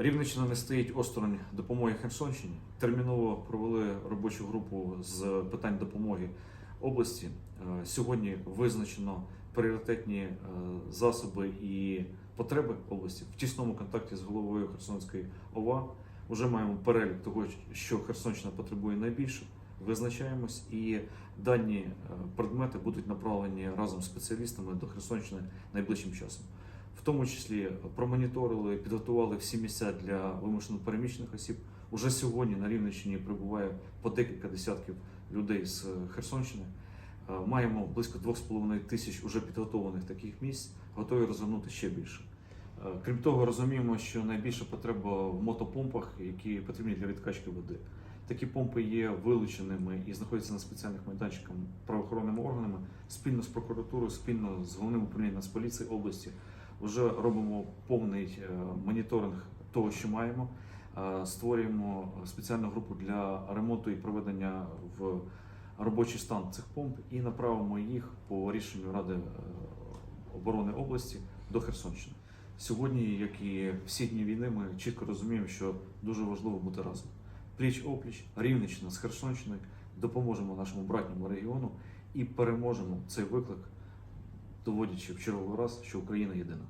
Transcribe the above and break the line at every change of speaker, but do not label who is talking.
Рівненщина не стоїть осторонь допомоги Херсонщині. Терміново провели робочу групу з питань допомоги області. Е, Сьогодні визначено пріоритетні е, засоби і потреби області в тісному контакті з головою Херсонської ОВА. Уже маємо перелік того, що Херсонщина потребує найбільше. Визначаємось, і дані е, предмети будуть направлені разом з спеціалістами до Херсонщини найближчим часом. В тому числі промоніторили, підготували всі місця для вимушено переміщених осіб. Уже сьогодні на Рівненщині прибуває по декілька десятків людей з Херсонщини. Е, Маємо близько 2,5 тисяч уже підготовлених таких місць, готові розгорнути ще більше. Е, Крім того, розуміємо, що найбільша потреба в мотопомпах, які потрібні для відкачки води. Такі помпи є вилученими і знаходяться на спеціальних майданчиках правоохоронними органами спільно з прокуратурою, спільно з головним управлінням Нацполіції області. Вже робимо повний е, моніторинг того, що маємо. Е, Створюємо спеціальну групу для ремонту і проведення в робочий стан цих помп і направимо їх по рішенню Ради е, оборони області до Херсонщини. Сьогодні, як і всі дні війни, ми чітко розуміємо, що дуже важливо бути разом. Пліч опліч, Рівненщина з Херсонщиною допоможемо нашому братньому регіону і переможемо цей виклик, доводячи в черговий раз, що Україна єдина.